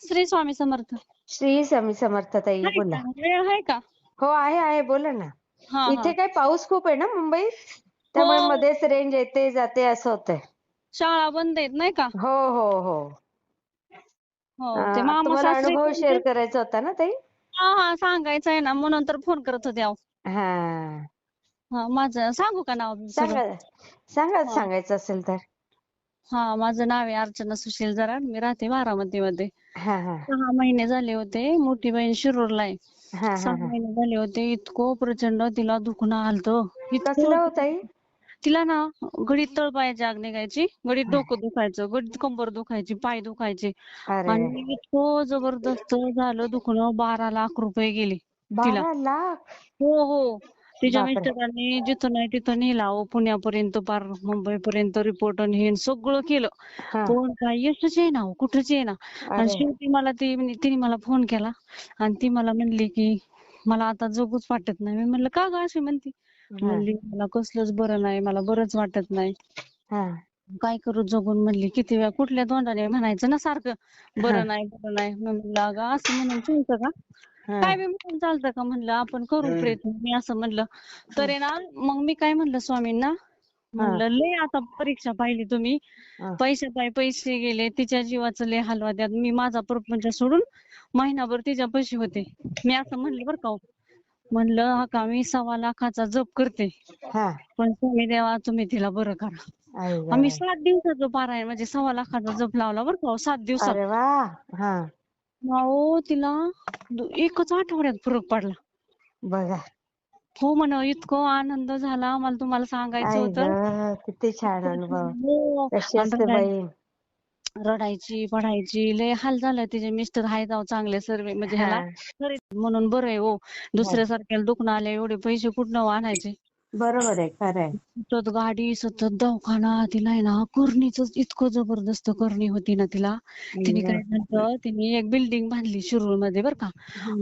श्री स्वामी समर्थ. श्री स्वामी समर्थ ताई आहे बोला. का? वेळ आहे का? हो आहे आहे बोला ना. हा हा. इथे काय पाऊस खूप आहे ना मुंबईत त्यामुळे हो. मध्येच रेंज येते जाते असं होतंय. शाळा बंद आहेत नाही का? हो हो हो. हो अं, ते मामा तुम्हाला सासरे अनुभव शेअर करायचा होता ना ताई? हा हा सांगायचं आहे ना म्हणून तर फोन करत होते अहो. हा. हा माझं सांगू का नाव सगळं? सांगा सांगा हा. सांगायचं असेल तर. हा माझं नाव आहे अर्चना सुशील जराड मी राहते बारामतीमध्ये. हा हा. सहा महिने झाले होते. मोठी बहीण शिरूरला आहे. हा हा सहा हा. महिने झाले होते. इतकं प्रचंड तिला दुखणं आलतं. कसलं इतकं हो ताई? तिला ना घडीत तळपायाची आग निघायची. घडीत डोकं दुखायचं. घडीत कंबर दुखायची. पाय दुखायचे. अरे. आणि इतकं जबरदस्त झालं दुखणं. बारा लाख रुपये गेले तिला. बारा लाख? हो हो. तिच्या. मिस्टरांनी जिथं नाही तिथं नेला अहो पुण्यापर्यंत पार मुंबईपर्यंत रिपोर्ट आणि हे सगळं केलं. पण काय यशच येईना हो कुठंच येईना. आणि अरे. शेवटी मला ती तिने मला फोन केला आणि ती मला म्हणली की मला आता जगूच वाटत नाही. मी म्हणलं का ग? अशी म्हणती. म्हणली मला कसलंच बरं नाही मला बरंच वाटत नाही. हा. काय करू जगून? म्हणली किती वेळा कुठल्या तोंडाने म्हणायचं ना सारखं. बरं नाही बरं नाही. मी म्हणलं अगं असं म्हणून का? काय बी म्हणून चालतं का म्हणलं आपण करू प्रयत्न मी असं म्हणलं. तर आहे ना मग मी काय म्हणलं स्वामींना म्हणलं लय आता परीक्षा पाहिली तुम्ही. पैसे पाय पैसे गेले तिच्या जीवाचं लय हाल होत्यात मी माझा प्रपंच सोडून महिनाभर तिच्या पैसे होते. मी असं म्हणलं बरं का हो. म्हणलं हा का मी सव्वा लाखाचा जप करते. हा. पण तुम्ही देवा तुम्ही तिला बरं करा. आम्ही सात दिवसाचं पारायण म्हणजे सव्वा लाखाचा जप लावला बरं का हो, सात दिवसात. अहो तिला दो- एकच आठवड्यात फरक पडला. बघा. हो म्हण इतकं आनंद झाला मला तुम्हाला सांगायचं आई होतं. गं, किती छान अनुभव. हो. कशी आणि असते रडाय- बाई रडायची पडायची लय हाल झालं तिचे मिस्टर आहेत अहो चांगले सर्व म्हणजे ह्याला. हा. म्हणून बरं आहे हो दुसऱ्या सारख्याला दुखणं आले एवढे पैसे कुठनं आणायचे? बरोबर आहे खरं आहे. सतत गाडी सतत दवाखाना तिला आहे ना करणीच इतकं जबरदस्त करणी होती ना तिला. तिने काय झालं तिने एक बिल्डिंग बांधली शिरूरमध्ये बर का.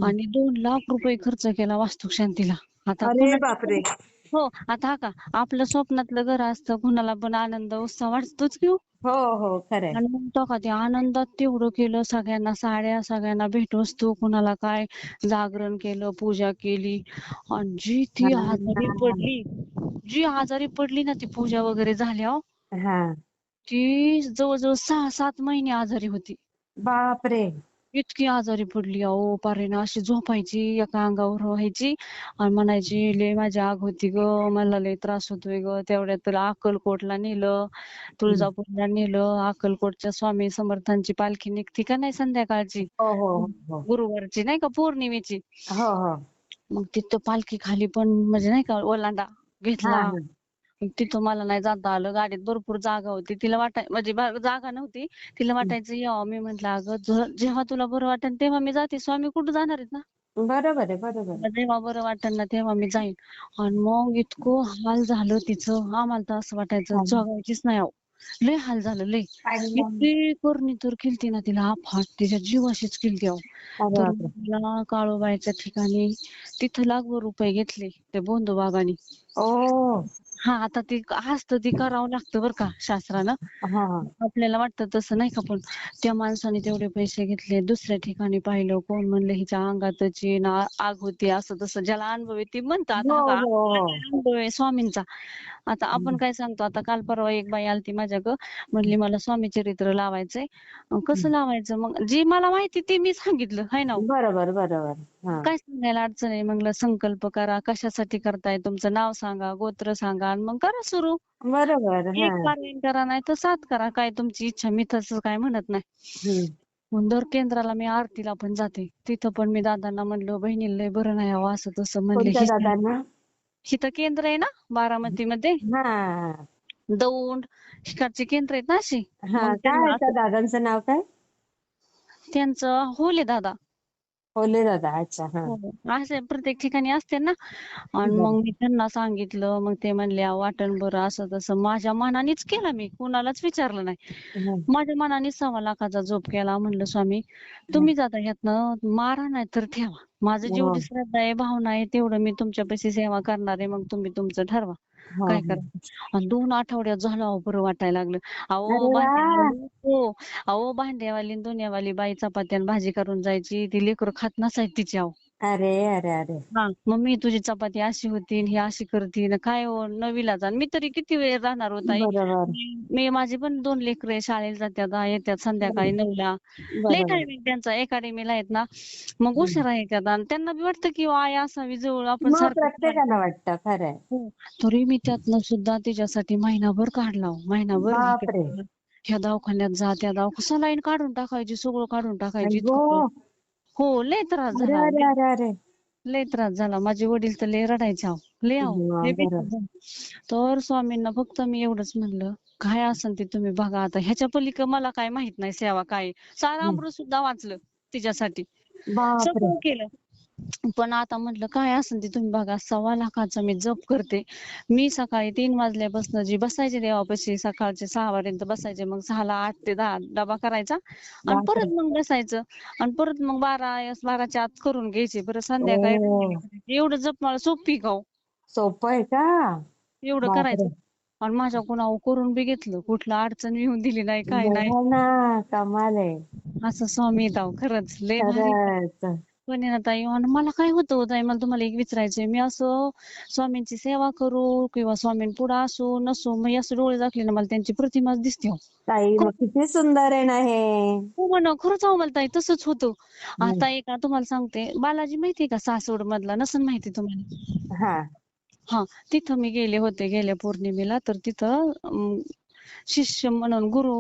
आणि दोन लाख रुपये खर्च केला वास्तुशांतीला. आता अरे बापरे. हो आता हा का आपलं स्वप्नातलं घर असतं कुणाला पण आनंद उत्साह वाटतोच की हो. हो हो खरं आहे आणि मग तो का ते आनंदात तेवढं केलं सगळ्यांना साड्या सगळ्यांना भेटवस्तू कुणाला काय जागरण केलं पूजा केली. आणि जी ती हा. आजारी पडली जी आजारी पडली ना ती पूजा वगैरे झाल्यावर हा. ती जवळजवळ सहा सात महिने आजारी होती. बापरे! इतकी आजारी पडली अहो पारे ना अशी झोपायची एका अंगावर व्हायची. आणि म्हणायची लय माझी आग होती ग. मला लय त्रास होतोय ग. तेवढ्यात तुला अक्कलकोटला नेलं. तुळजापूरला नेलं. अक्कलकोटच्या स्वामी समर्थांची पालखी निघती का नाही संध्याकाळची? हो हो हो गुरुवारची नाही का? पौर्णिमेची. मग तिथं पालखी खाली पण म्हणजे नाही का ओलांडा घेतला. तिथं मला नाही जाता आलं. गाडीत भरपूर जागा होती. तिला वाटाय म्हणजे जागा नव्हती. तिला वाटायचं यावं मी म्हंटल अगं जेव्हा तुला बरं वाटेल तेव्हा मी जाते. स्वामी कुठं जाणार आहेत ना? बरोबर आहे बरोबर आहे. जेव्हा बरं वाटेल ना तेव्हा मी जाईन. आणि मग इतकं हाल झालं तिचं. आम्हाला तर असं वाटायचं जगायचीच नाही अहो. लय हाल झालं लय. इतकी करणी तर केलती ना तिला. अफाट तिच्या जीवाशीच केलती अहो. तर. मला काळूबाईच्या ठिकाणी तिथं लाखभर रुपये घेतले ते बोंधू बाबांनी हा आता ती असतं ती करावं लागतं बरं का शास्त्रानं. हा. आपल्याला वाटतं तसं नाही का पण त्या माणसाने तेवढे पैसे घेतले दुसऱ्या ठिकाणी पाहिलं कोण म्हणलं हिच्या अंगातची ना आग होती असं तसं ज्याला अनुभव आहे ते म्हणतात. हो, हा का, हो, हो. अनुभव आहे स्वामींचा. आता आपण काय सांगतो आता काल परवा एक बाई आलती माझ्याकडं म्हणली मला स्वामी चरित्र लावायचंय. अं, कसं लावायचं? मग जी मला माहिती ते मी सांगितलं हाय ना हो? बरोबर बरोबर. काय सांगायला अडचण आहे? म्हणलं संकल्प करा. कशासाठी करताय? तुमचं नाव सांगा गोत्र सांगा आणि मग करा सुरू. बरोबर एक पारायण करा नाही तर सात करा. काय तुमची इच्छा मी तसं काय म्हणत नाही. मग दर केंद्राला मी आरतीला पण जाते. तिथं पण मी दादांना म्हणलं बहिणीला लय बरं नाही हवं असं तसं. म्हणले इथं केंद्र आहे ना बारामती मध्ये दौंड शिकारचे केंद्र आहेत ना अशी दादांचं नाव काय? त्यांचं होले दादा. ओले दादा अच्छा हा. हो. असे प्रत्येक ठिकाणी असते ना. आणि मग मी त्यांना सांगितलं मग ते म्हणले "अहो, वाटण बरं असं तसं. माझ्या मनानेच केलं मी. कुणालाच विचारलं नाही. माझ्या मनाने सव्वा लाखाचा जोप केला. म्हणलं स्वामी तुम्ही जाता ह्यातनं मारा नाही तर ठेवा. माझं हो. जेवढी श्रद्धा आहे भावना आहे तेवढं मी तुमच्या पैसे सेवा करणार आहे. मग तुम्ही तुमचं ठरवा. हो, काय हो. करायचं आणि दोन आठवड्यात झालं अहो बरं वाटायला लागलं. अहो अरे वा. भांड्यावाली हो. अहो भांड्यावाली आणि धुण्यावाली बाई चपात्या आणि भाजी करून जायची. ती लेकरं खात नसायची तिची अहो. अरे अरे अरे. हा मम्मी तुझी चपाती अशी होती आणि ही अशी करती न काय हो नवीलाच आणि मी तरी किती वेळ राहणार होता आई? बरोबर. मी माझी पण दोन लेकरं शाळेला जात्यात आ, येतात संध्याकाळी नऊला. लय बरोबर टायमिंग त्यांचा अकॅडमीला आहेत ना. मग उशिरा येतात आणि त्यांना बी वाटतं की आई असावी जवळ आपण मग सारखं प्रत्येकाला वाटतं खरंय हो. तरी मी त्यातनं सुद्धा तिच्यासाठी महिनाभर काढला हो. महिनाभर हे बापरे. केलं. ह्या दवाखान्यात जा त्या दवाखान्यात सलाईन काढून टाकायची सगळं काढून टाकायची हो लय त्रास झाला. लय त्रास झाला. माझे वडील तर लय रडायचे अहो. लय. हा, झालं. तर स्वामींना फक्त मी एवढंच म्हणलं काय असन ते तुम्ही बघा आता. ह्याच्या पलीकडे मला काय माहीत नाही सेवा काय आहे. सारं. अमृत सुद्धा वाचलं तिच्यासाठी. सगळं केलं. पण आता म्हटलं काय असेल ते तुम्ही बघा सव्वा लाखाचा मी जप करते. मी सकाळी तीन वाजल्यापासून जी बसायचे देवापाशी सकाळचे सहा पर्यंत बसायचे मग सहाला आठ ते दहा डबा करायचा. आणि. परत मग बसायचं. आणि परत मग बारा बाराच्या आत करून घ्यायचे. परत संध्याकाळी. एवढं जप मला सोपी का हो? सोपं आहे का? एवढं. करायचं. आणि माझ्या कोणावर करून बी घेतलं. कुठलं अडचण येऊन दिली नाही काय नाही. कमाल आहे. असं स्वामी खरंच. लय ना ताई आणि मला काय होतं हो ताई मला तुम्हाला एक विचारायचंय मी असं स्वामींची सेवा करू किंवा स्वामीं पुढे असू नसू मी असं डोळे दाखले ना मला त्यांची प्रतिमाच दिसते हो. ताई मग किती सुंदर आहे ना हे हो म्हणा खरंच अहो मला ताई तसंच होतं. आता एक तुम्हाला सांगते बालाजी माहितीये का सासवड मधला नसन माहिती तुम्हाला हा हा तिथं मी गेले होते गेल्या पौर्णिमेला तर तिथं अं, शिष्य म्हणून गुरु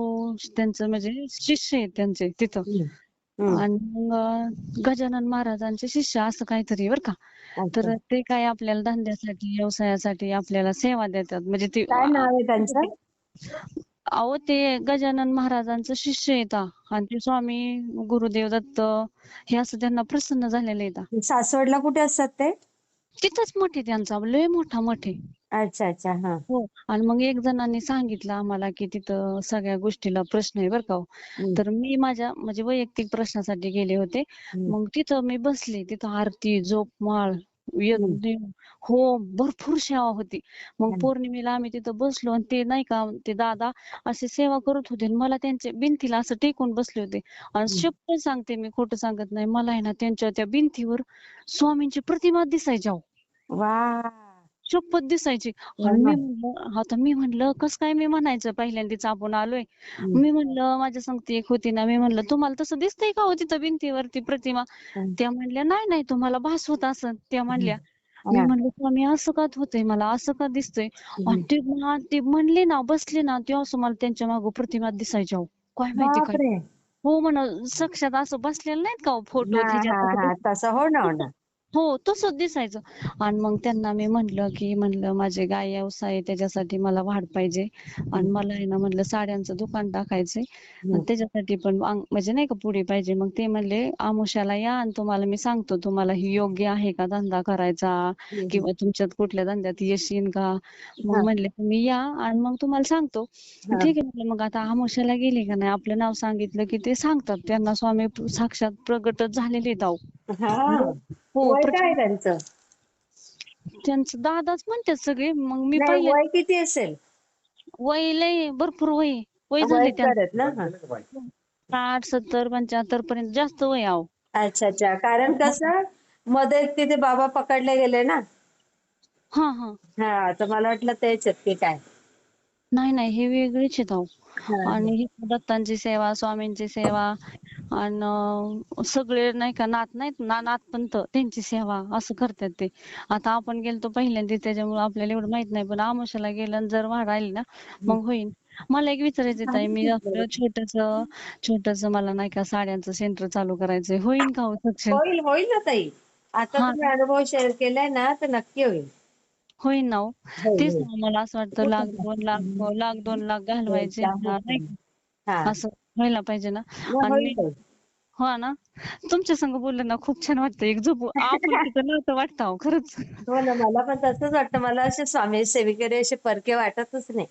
त्यांचं म्हणजे शिष्य आहेत त्यांचे तिथं हम्म. आणि मग गजानन महाराजांचे शिष्य असं काहीतरी बर का. तर. ते काय आपल्याला धंद्यासाठी व्यवसायासाठी आपल्याला सेवा देतात. म्हणजे ते काय नाव आहे त्यांचं? अहो ते गजानन महाराजांचं शिष्य येतात आणि ते स्वामी गुरुदेव दत्त हे असं त्यांना प्रसन्न झालेले येतात सासवडला कुठे असतात ते? तिथंच मठ आहे त्यांचा. लय मोठा मठ आहे अच्छा अच्छा हा हो आणि मग एक जणांनी सांगितलं आम्हाला की तिथं सगळ्या गोष्टीला प्रश्न आहे बरं का हो. हम्म. तर मी माझ्या म्हणजे वैयक्तिक प्रश्नासाठी गेले होते हम्म. मग तिथं मी बसले तिथं आरती जोपमाळ हम्म. यज्ञ हो भरपूर सेवा होती मग हम्म. पौर्णिमेला आम्ही तिथं बसलो आणि ते नाही का ते दादा असे सेवा करत होते आणि मला त्यांच्या भिंतीला असं टेकून बसले होते आणि हम्म. शपथ सांगते मी खोटं सांगत नाही मला आहे ना त्यांच्या त्या भिंतीवर स्वामींची प्रतिमा दिसायची अहो वा शपथ दिसायची. आणि मी. म्हणलं आता मी म्हणलं कस काय मी म्हणायचं? पहिल्यांदाच आपण आलोय. मी म्हणलं माझ्या संगती एक होती ना मी म्हणलं तुम्हाला तसं दिसतंय का हो तिथं भिंतीवरती प्रतिमा. त्या म्हणल्या नाही नाही तुम्हाला भास होत असं त्या म्हणल्या मी हा. म्हणलं स्वामी असं का होतंय? मला असं का दिसतंय? ते ते म्हणले ना बसले ना तेव्हा असं मला त्यांच्या मागं प्रतिमा दिसायच्या. काय माहिती काय? हो म्हण साक्षात असं बसलेलं नाहीत का फोटो हा हा हा तसं हो ना. हो तसंच दिसायचं आणि मग त्यांना मी म्हणलं की म्हणलं माझे गाय व्यवसाय आहे, त्याच्यासाठी मला वाढ पाहिजे आणि मला आहे ना म्हणलं साड्यांचं दुकान टाकायचंय आणि. त्याच्यासाठी पण अंग- म्हणजे नाही का पुढे पाहिजे मग ते म्हणले आमुष्याला या आणि तुम्हाला मी सांगतो तुम्हाला ही योग्य आहे का धंदा करायचा. किंवा तुमच्यात कुठल्या धंद्यात यश येईन का मग हा. म्हणले तुम्ही या आणि मग तुम्हाला सांगतो हा. ठीक आहे म्हणलं मग आता आमुष्याला गेले का नाही आपलं नाव सांगितलं की ते सांगतात त्यांना स्वामी साक्षात प्रगटच झालेले आहेत अहो. हा. हो. वय काय त्यांचं? त्यांचं दादाच म्हणतात सगळे मग मी नाही पाहिलं वय किती असेल? वय लय भरपूर वय आहे. वय झाले त्यांचं. ना हा. साठ सत्तर पंच्याहत्तर पर्यंत जास्त वय आहो. अच्छा अच्छा. कारण कसं मध्ये तिथे बाबा पकडले गेले ना? हा हा. हा तर मला वाटलं तेच आहेत की काय. नाही नाही हे वेगळेच आहेत अहो. हा. आणि ही दत्तांची सेवा स्वामींची सेवा आणि सगळे नाही का नात नाहीत ना नातपंत त्यांची सेवा असं करतात ते. आता आपण गेलतो पहिल्यांदा त्याच्यामुळे आपल्याला एवढं माहीत नाही पण आमुष्याला गेलं आणि जर वाढ आली ना मग होईल मला एक विचारायचं ताई मी आपलं छोटस छोटस मला नाही का साड्यांचं सेंटर चालू करायचंय. होईल का हो होईल होईल ना ताई. आता. तुम्ही अनुभव शेअर केलाय ना तर नक्की होईल. होईल ना हो. होईल, तेच. ना मला असं वाटतं लाख दोन लाख लाख दोन लाख घालवायचे नाही. का? हा. असं व्हायला पाहिजे ना. आणि. हो ना. तुमच्या संग बोललं ना खूप छान वाटतं एक झोप आपुलकीचं नव्हतं वाटतं अहो, खरंच. हो ना मला पण तसंच वाटतं. मला असे स्वामी सेविकेरे असे परके वाटतच नाही.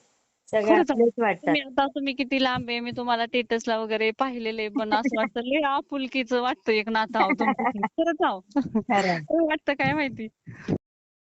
सगळे खरंच. आपलेच वाटतात. तुम्ही आता तुम्ही किती लांब आहे मी तुम्हाला टेटसला वगैरे पाहिलेले पण असं वाटतं लय आपुलकीचं वाटतं एक नातं आहो खरंच आहो खरं. वाटतं काय माहिती?